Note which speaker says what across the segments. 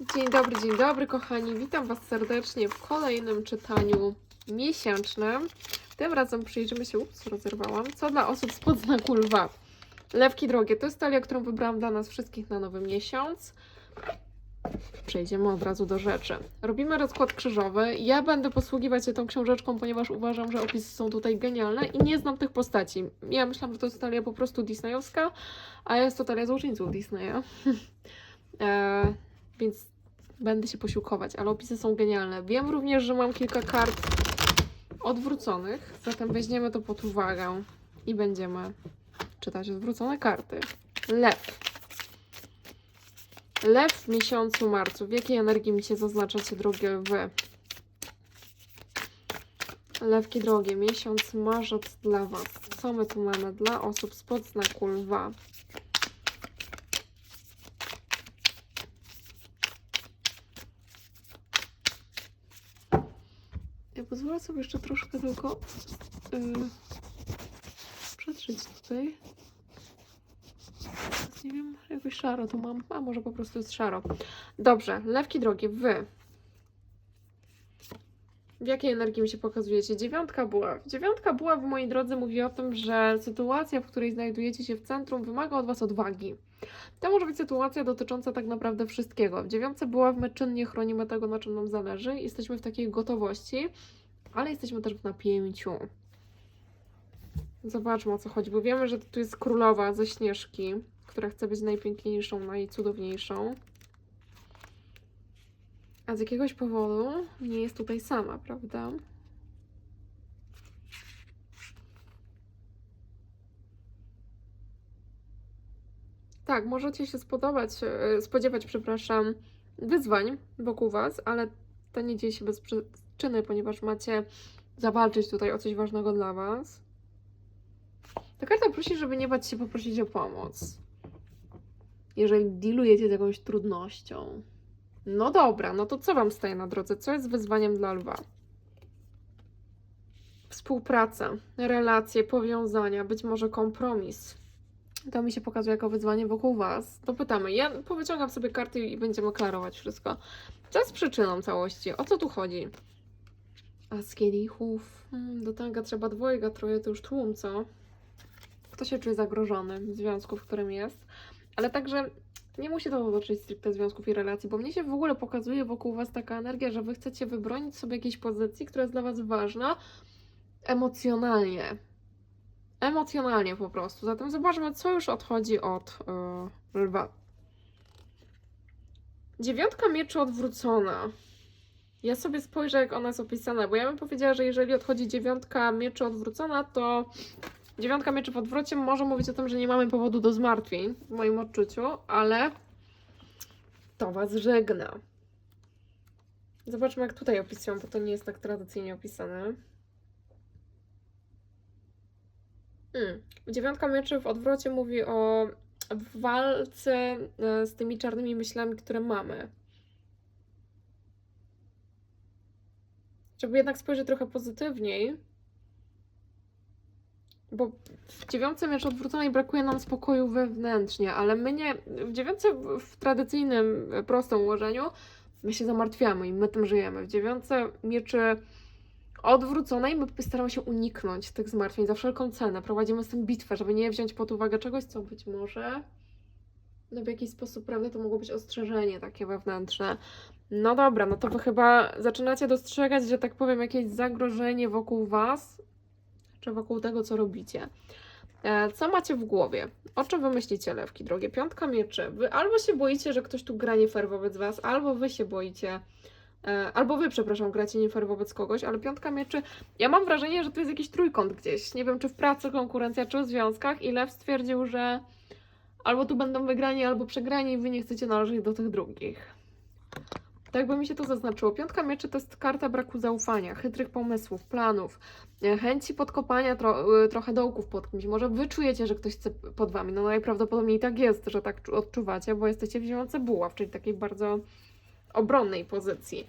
Speaker 1: Dzień dobry, dzień dobry kochani. Witam Was serdecznie w kolejnym czytaniu miesięcznym. Tym razem przyjrzymy się, ups, rozerwałam, co dla osób spod znaku lwa. Lewki drogie, to jest talia, którą wybrałam dla nas wszystkich na nowy miesiąc. Przejdziemy od razu do rzeczy. Robimy rozkład krzyżowy. Ja będę posługiwać się tą książeczką, ponieważ uważam, że opisy są tutaj genialne i nie znam tych postaci. Ja myślałam, że to jest talia po prostu disneyowska, a jest to talia złoczyńców Disneya. e, więc będę się posiłkować, ale opisy są genialne. Wiem również, że mam kilka kart odwróconych, zatem weźmiemy to pod uwagę i będziemy czytać odwrócone karty. Lew. Lew w miesiącu marcu. W jakiej energii mi się zaznaczacie, drogie lwy? Lewki drogie, miesiąc marzec dla Was. Co my tu mamy dla osób spod znaku lwa? Ja pozwolę sobie jeszcze troszkę tylko yy, przetrzeć tutaj. Nie wiem, jakoś szaro tu mam, a może po prostu jest szaro. Dobrze, lewki drogie, wy. W jakiej energii mi się pokazujecie? Dziewiątka była. Dziewiątka była w mojej drodze mówi o tym, że sytuacja, w której znajdujecie się w centrum, wymaga od Was odwagi. To może być sytuacja dotycząca tak naprawdę wszystkiego. W dziewiątce była my czynnie chronimy tego, na czym nam zależy. Jesteśmy w takiej gotowości, ale jesteśmy też w napięciu. Zobaczmy o co chodzi, bo wiemy, że tu jest królowa ze śnieżki, która chce być najpiękniejszą, najcudowniejszą. A z jakiegoś powodu nie jest tutaj sama, prawda? Tak, możecie się spodobać, e, spodziewać, przepraszam, wyzwań wokół Was, ale to nie dzieje się bez przyczyny, ponieważ macie zawalczyć tutaj o coś ważnego dla Was. Ta karta prosi, żeby nie bać się poprosić o pomoc. Jeżeli dealujecie z jakąś trudnością. No dobra, no to co Wam staje na drodze? Co jest wyzwaniem dla lwa? Współpraca, relacje, powiązania, być może kompromis. To mi się pokazuje jako wyzwanie wokół Was. To pytamy. Ja powyciągam sobie karty i będziemy klarować wszystko. Co jest przyczyną całości? O co tu chodzi? A z kielichów. Hmm, do tanga trzeba dwojga, troje to już tłum, co? Kto się czuje zagrożony w związku, w którym jest? Ale także nie musi to dotyczyć stricte związków i relacji, bo mnie się w ogóle pokazuje wokół Was taka energia, że Wy chcecie wybronić sobie jakiejś pozycji, która jest dla Was ważna emocjonalnie. Emocjonalnie po prostu. Zatem zobaczmy, co już odchodzi od yy, lwa. Dziewiątka mieczy odwrócona. Ja sobie spojrzę, jak ona jest opisana, bo ja bym powiedziała, że jeżeli odchodzi dziewiątka mieczy odwrócona, to dziewiątka mieczy w odwrocie może mówić o tym, że nie mamy powodu do zmartwień, w moim odczuciu, ale to was żegna. Zobaczmy, jak tutaj opisują, bo to nie jest tak tradycyjnie opisane. Hmm. Dziewiątka mieczy w odwrocie mówi o walce e, z tymi czarnymi myślami, które mamy. Żeby jednak spojrzeć trochę pozytywniej, bo w dziewiątce mecz odwróconej brakuje nam spokoju wewnętrznie, ale my nie, w dziewiątce w- w tradycyjnym, e, prostym ułożeniu my się zamartwiamy i my tym żyjemy. W dziewiątce mieczy odwróconej my staramy się uniknąć tych zmartwień za wszelką cenę. Prowadzimy z tym bitwę, żeby nie wziąć pod uwagę czegoś, co być może no w jakiś sposób, prawda, to mogło być ostrzeżenie takie wewnętrzne. No dobra, no to wy chyba zaczynacie dostrzegać, że tak powiem, jakieś zagrożenie wokół was, czy wokół tego, co robicie. E, Co macie w głowie? O czym wy myślicie, lewki drogie? Piątka mieczy. Wy albo się boicie, że ktoś tu gra nie fair wobec was, albo wy się boicie, e, albo wy, przepraszam, gracie nie fair wobec kogoś, ale piątka mieczy, ja mam wrażenie, że tu jest jakiś trójkąt gdzieś. Nie wiem, czy w pracy konkurencja, czy w związkach i lew stwierdził, że albo tu będą wygrani, albo przegrani i wy nie chcecie należeć do tych drugich. Tak by mi się to zaznaczyło. Piątka mieczy to jest karta braku zaufania, chytrych pomysłów, planów, e, chęci podkopania tro, e, trochę dołków pod kimś. Może wy czujecie, że ktoś chce pod wami. No najprawdopodobniej tak jest, że tak czu- odczuwacie, bo jesteście w zielonej buław, czyli takiej bardzo obronnej pozycji.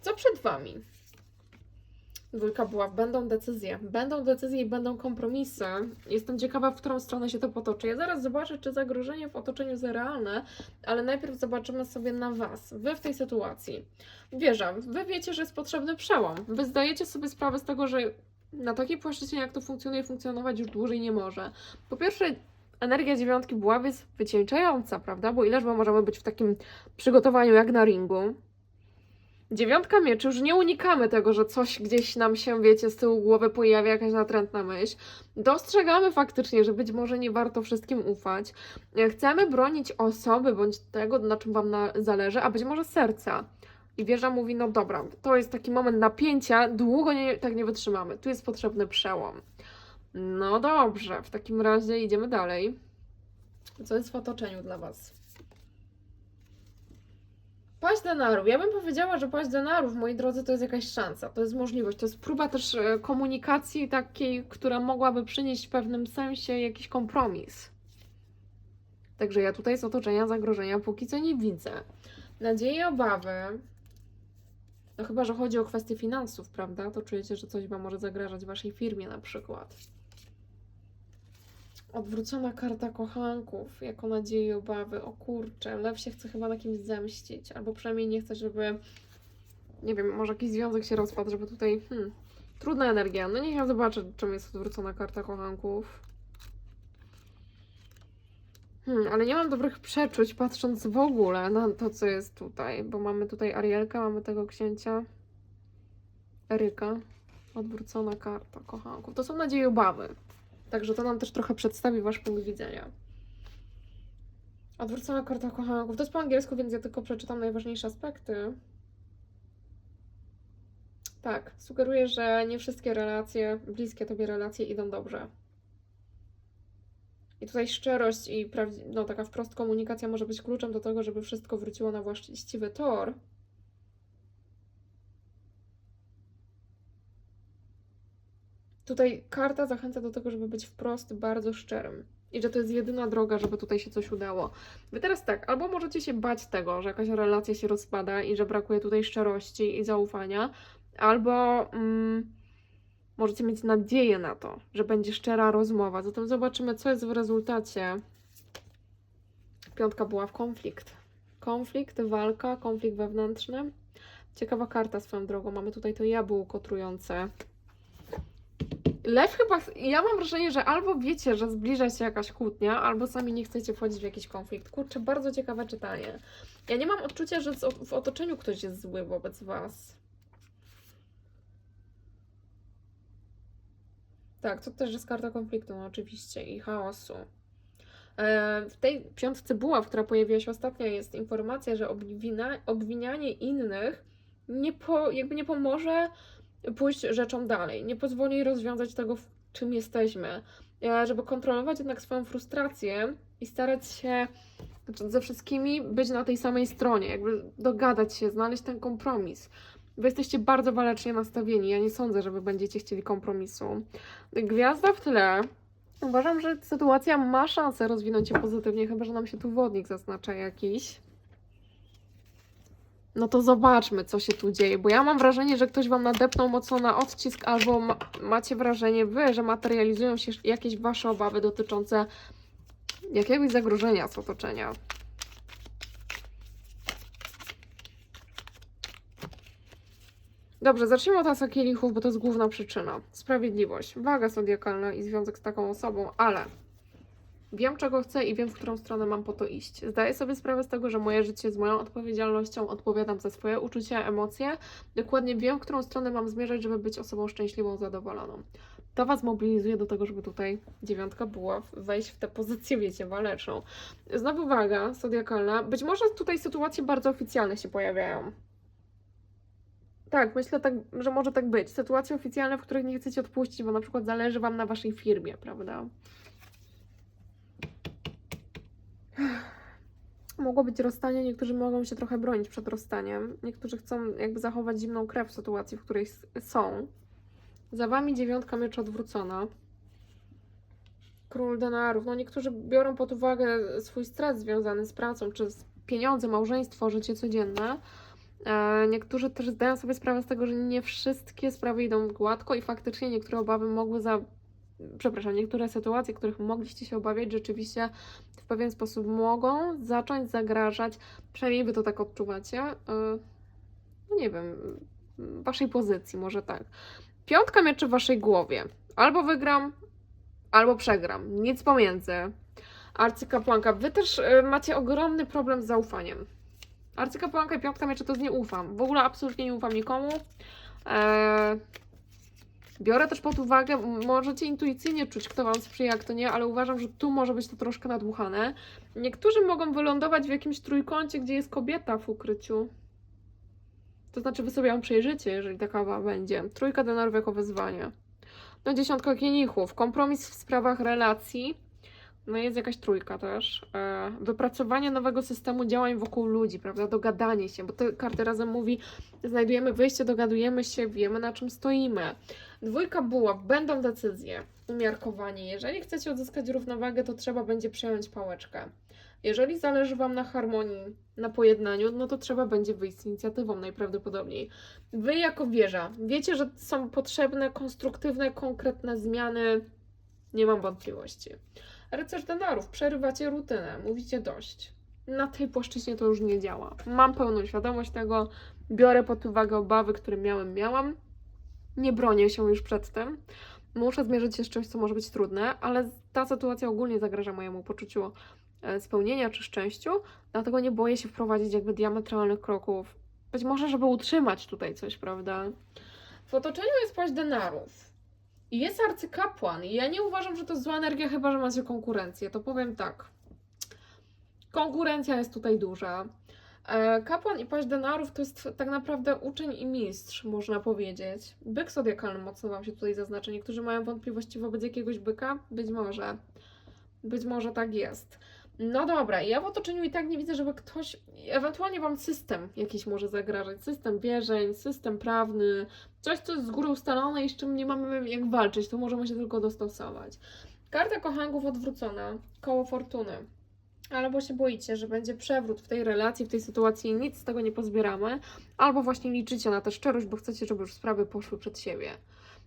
Speaker 1: Co przed wami? Dwójka była, będą decyzje. Będą decyzje i będą kompromisy. Jestem ciekawa, w którą stronę się to potoczy. Ja zaraz zobaczę, czy zagrożenie w otoczeniu jest realne, ale najpierw zobaczymy sobie na Was. Wy w tej sytuacji. Wierzę, Wy wiecie, że jest potrzebny przełom. Wy zdajecie sobie sprawę z tego, że na takiej płaszczyźnie, jak to funkcjonuje, funkcjonować już dłużej nie może. Po pierwsze, energia dziewiątki buław jest wycieńczająca, prawda? Bo ileż my możemy być w takim przygotowaniu jak na ringu. Dziewiątka mieczy, już nie unikamy tego, że coś gdzieś nam się, wiecie, z tyłu głowy pojawia jakaś natrętna myśl. Dostrzegamy faktycznie, że być może nie warto wszystkim ufać. Chcemy bronić osoby bądź tego, na czym Wam na, zależy, a być może serca. I wieża mówi, no dobra, to jest taki moment napięcia, długo nie, tak nie wytrzymamy. Tu jest potrzebny przełom. No dobrze, w takim razie idziemy dalej. Co jest w otoczeniu dla Was? Paść denarów. Ja bym powiedziała, że paść denarów, moi drodzy, to jest jakaś szansa, to jest możliwość, to jest próba też e, komunikacji takiej, która mogłaby przynieść w pewnym sensie jakiś kompromis. Także ja tutaj z otoczenia zagrożenia póki co nie widzę. Nadzieje, obawy. No chyba, że chodzi o kwestie finansów, prawda? To czujecie, że coś Wam może zagrażać Waszej firmie na przykład. Odwrócona karta kochanków, jako nadzieje i obawy. O kurczę, lew się chce chyba na kimś zemścić, albo przynajmniej nie chce, żeby, nie wiem, może jakiś związek się rozpadł, żeby tutaj, hmm, trudna energia. No niech ja zobaczę, czym jest odwrócona karta kochanków. Hmm, ale nie mam dobrych przeczuć, patrząc w ogóle na to, co jest tutaj, bo mamy tutaj Arielka, mamy tego księcia, Eryka, odwrócona karta kochanków. To są nadzieje obawy. Także to nam też trochę przedstawi Wasz punkt widzenia. Odwrócona karta kochanków. To jest po angielsku, więc ja tylko przeczytam najważniejsze aspekty. Tak, sugeruję, że nie wszystkie relacje, bliskie Tobie relacje idą dobrze. I tutaj szczerość i no, taka wprost komunikacja może być kluczem do tego, żeby wszystko wróciło na właściwy tor. Tutaj karta zachęca do tego, żeby być wprost bardzo szczerym. I że to jest jedyna droga, żeby tutaj się coś udało. Wy teraz tak, albo możecie się bać tego, że jakaś relacja się rozpada i że brakuje tutaj szczerości i zaufania, albo mm, możecie mieć nadzieję na to, że będzie szczera rozmowa. Zatem zobaczymy, co jest w rezultacie. Piątka była w konflikt. Konflikt, walka, konflikt wewnętrzny. Ciekawa karta swoją drogą. Mamy tutaj to jabłko trujące. Lew chyba, ja mam wrażenie, że albo wiecie, że zbliża się jakaś kłótnia, albo sami nie chcecie wchodzić w jakiś konflikt. Kurczę, bardzo ciekawe czytanie. Ja nie mam odczucia, że w otoczeniu ktoś jest zły wobec Was. Tak, to też jest karta konfliktu, no oczywiście, i chaosu. E, W tej piątce buław, która pojawiła się ostatnio, jest informacja, że obwina, obwinianie innych nie, po, jakby nie pomoże pójść rzeczą dalej, nie pozwoli rozwiązać tego, w czym jesteśmy. E, Żeby kontrolować jednak swoją frustrację i starać się znaczy ze wszystkimi być na tej samej stronie, jakby dogadać się, znaleźć ten kompromis. Wy jesteście bardzo walecznie nastawieni. Ja nie sądzę, że wy będziecie chcieli kompromisu. Gwiazda w tle. Uważam, że sytuacja ma szansę rozwinąć się pozytywnie, chyba że nam się tu wodnik zaznacza jakiś. No to zobaczmy, co się tu dzieje, bo ja mam wrażenie, że ktoś wam nadepnął mocno na odcisk, albo ma macie wrażenie wy, że materializują się jakieś wasze obawy dotyczące jakiegoś zagrożenia z otoczenia. Dobrze, zacznijmy od asa kielichów, bo to jest główna przyczyna. Sprawiedliwość, waga zodiakalna i związek z taką osobą, ale wiem, czego chcę i wiem, w którą stronę mam po to iść. Zdaję sobie sprawę z tego, że moje życie jest moją odpowiedzialnością, odpowiadam za swoje uczucia, emocje. Dokładnie wiem, w którą stronę mam zmierzać, żeby być osobą szczęśliwą, zadowoloną. To Was mobilizuje do tego, żeby tutaj dziewiątka była, wejść w tę pozycję, wiecie, waleczną. Znowu waga zodiakalna. Być może tutaj sytuacje bardzo oficjalne się pojawiają. Tak, myślę, tak, że może tak być. Sytuacje oficjalne, w których nie chcecie odpuścić, bo na przykład zależy Wam na Waszej firmie, prawda? Mogło być rozstanie, niektórzy mogą się trochę bronić przed rozstaniem. Niektórzy chcą jakby zachować zimną krew w sytuacji, w której są. Za Wami dziewiątka miecz odwrócona. Król denarów. No niektórzy biorą pod uwagę swój stres związany z pracą, czy z pieniądze, małżeństwo, życie codzienne. E, Niektórzy też zdają sobie sprawę z tego, że nie wszystkie sprawy idą gładko i faktycznie niektóre obawy mogły za. Przepraszam, niektóre sytuacje, których mogliście się obawiać, rzeczywiście w pewien sposób mogą zacząć zagrażać, przynajmniej wy to tak odczuwacie. e, No nie wiem, waszej pozycji, może tak. Piątka mieczy w waszej głowie. Albo wygram, albo przegram. Nic pomiędzy. Arcykapłanka, wy też y, macie ogromny problem z zaufaniem. Arcykapłanka i piątka mieczy to z nie ufam. W ogóle absolutnie nie ufam nikomu. Eee, biorę też pod uwagę, możecie intuicyjnie czuć, kto wam sprzyja, kto nie, ale uważam, że tu może być to troszkę nadmuchane. Niektórzy mogą wylądować w jakimś trójkącie, gdzie jest kobieta w ukryciu. To znaczy, wy sobie ją przejrzycie, jeżeli taka będzie. Trójka denarów jako wyzwanie. No, dziesiątka kielichów. Kompromis w sprawach relacji. No, jest jakaś trójka też. E, wypracowanie nowego systemu działań wokół ludzi, prawda? Dogadanie się, bo te karty razem mówi, znajdujemy wyjście, dogadujemy się, wiemy na czym stoimy. Dwójka buław. Będą decyzje. Umiarkowanie. Jeżeli chcecie uzyskać równowagę, to trzeba będzie przejąć pałeczkę. Jeżeli zależy Wam na harmonii, na pojednaniu, no to trzeba będzie wyjść z inicjatywą najprawdopodobniej. Wy jako wieża wiecie, że są potrzebne konstruktywne, konkretne zmiany. Nie mam wątpliwości. Rycerz denarów, przerywacie rutynę, mówicie dość. Na tej płaszczyźnie to już nie działa. Mam pełną świadomość tego, biorę pod uwagę obawy, które miałem, miałam. Nie bronię się już przed tym. Muszę zmierzyć się z czymś, co może być trudne, ale ta sytuacja ogólnie zagraża mojemu poczuciu e, spełnienia czy szczęściu, dlatego nie boję się wprowadzić jakby diametralnych kroków. Być może, żeby utrzymać tutaj coś, prawda? W otoczeniu jest płaść denarów. I jest arcykapłan. I ja nie uważam, że to zła energia, chyba że macie konkurencję. To powiem tak. Konkurencja jest tutaj duża. E, Kapłan i paść denarów to jest tak naprawdę uczeń i mistrz, można powiedzieć. Byk zodiakalny mocno Wam się tutaj zaznacza. Niektórzy mają wątpliwości wobec jakiegoś byka? Być może. Być może tak jest. No dobra, ja w otoczeniu i tak nie widzę, żeby ktoś, ewentualnie Wam system jakiś może zagrażać. System wierzeń, system prawny, coś, co jest z góry ustalone i z czym nie mamy jak walczyć, to możemy się tylko dostosować. Karta kochanków odwrócona, koło fortuny. Albo się boicie, że będzie przewrót w tej relacji, w tej sytuacji i nic z tego nie pozbieramy, albo właśnie liczycie na tę szczerość, bo chcecie, żeby już sprawy poszły przed siebie.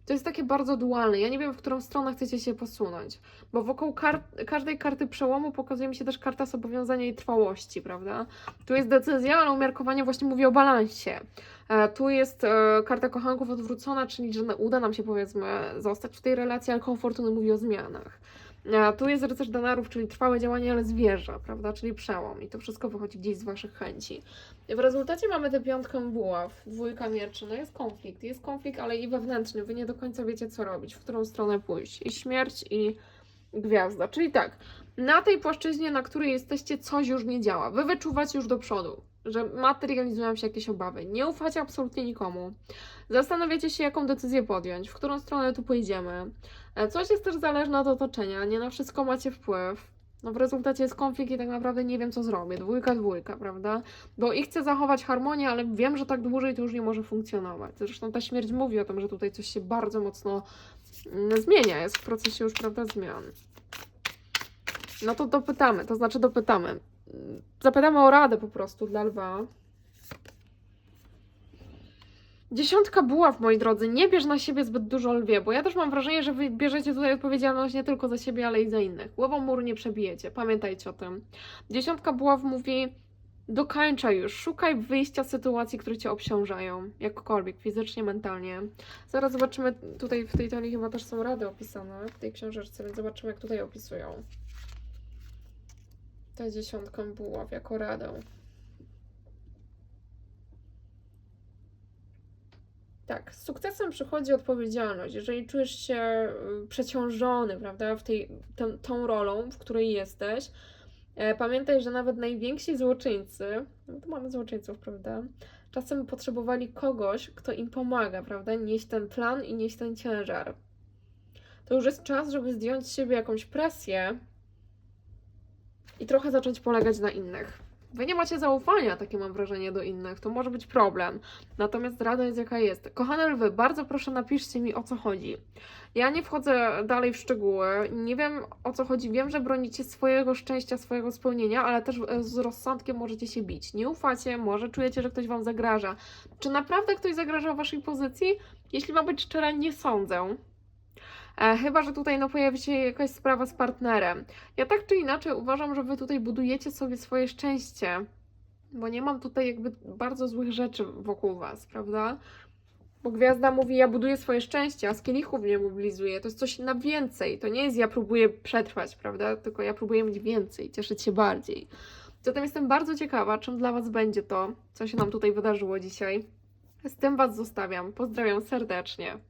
Speaker 1: To jest takie bardzo dualne. Ja nie wiem, w którą stronę chcecie się posunąć, bo wokół kar każdej karty przełomu pokazuje mi się też karta zobowiązania i trwałości, prawda? Tu jest decyzja, ale umiarkowanie właśnie mówi o balansie. E, tu jest e, karta kochanków odwrócona, czyli że uda nam się powiedzmy zostać w tej relacji, ale koło fortuny mówi o zmianach. A tu jest rycerz denarów, czyli trwałe działanie, ale zwierza, prawda? Czyli przełom. I to wszystko wychodzi gdzieś z Waszych chęci. I w rezultacie mamy tę piątkę buław, dwójka mieczy. No jest konflikt, jest konflikt, ale i wewnętrzny. Wy nie do końca wiecie, co robić, w którą stronę pójść. I śmierć, i gwiazda. Czyli tak, na tej płaszczyźnie, na której jesteście, coś już nie działa. Wy wyczuwacie już do przodu, że materializują się jakieś obawy. Nie ufacie absolutnie nikomu. Zastanawiacie się, jaką decyzję podjąć, w którą stronę tu pójdziemy. E, Coś jest też zależne od otoczenia, nie na wszystko macie wpływ. No w rezultacie jest konflikt i tak naprawdę nie wiem, co zrobię. Dwójka, dwójka, prawda? Bo i chcę zachować harmonię, ale wiem, że tak dłużej to już nie może funkcjonować. Zresztą ta śmierć mówi o tym, że tutaj coś się bardzo mocno mm, zmienia, jest w procesie już, prawda, zmian. No to dopytamy, to znaczy dopytamy. Zapytamy o radę po prostu dla lwa. Dziesiątka buław, moi drodzy, nie bierz na siebie zbyt dużo lwie, bo ja też mam wrażenie, że wy bierzecie tutaj odpowiedzialność nie tylko za siebie, ale i za innych. Głową muru nie przebijecie, pamiętajcie o tym. Dziesiątka buław mówi, dokańczaj już, szukaj wyjścia z sytuacji, które cię obciążają, jakkolwiek, fizycznie, mentalnie. Zaraz zobaczymy, tutaj w tej talii chyba też są rady opisane, w tej książeczce, więc zobaczymy, jak tutaj opisują. Tę dziesiątkę buław jako radę. Tak, z sukcesem przychodzi odpowiedzialność. Jeżeli czujesz się y, przeciążony, prawda, w tej, tą, tą rolą, w której jesteś, e, pamiętaj, że nawet najwięksi złoczyńcy, no mamy złoczyńców, prawda, czasem potrzebowali kogoś, kto im pomaga, prawda, nieść ten plan i nieść ten ciężar. To już jest czas, żeby zdjąć z siebie jakąś presję i trochę zacząć polegać na innych. Wy nie macie zaufania, takie mam wrażenie, do innych. To może być problem. Natomiast rada jest jaka jest. Kochane lwy, bardzo proszę napiszcie mi o co chodzi. Ja nie wchodzę dalej w szczegóły. Nie wiem o co chodzi. Wiem, że bronicie swojego szczęścia, swojego spełnienia, ale też e, z rozsądkiem możecie się bić. Nie ufacie, może czujecie, że ktoś wam zagraża. Czy naprawdę ktoś zagraża waszej pozycji? Jeśli ma być szczera, nie sądzę. E, chyba, że tutaj no, pojawi się jakaś sprawa z partnerem. Ja tak czy inaczej uważam, że wy tutaj budujecie sobie swoje szczęście, bo nie mam tutaj jakby bardzo złych rzeczy wokół was, prawda? Bo gwiazda mówi, ja buduję swoje szczęście, a z kielichów nie mobilizuję. To jest coś na więcej. To nie jest ja próbuję przetrwać, prawda? Tylko ja próbuję mieć więcej, cieszyć się bardziej. Zatem jestem bardzo ciekawa, czym dla was będzie to, co się nam tutaj wydarzyło dzisiaj. Z tym was zostawiam. Pozdrawiam serdecznie.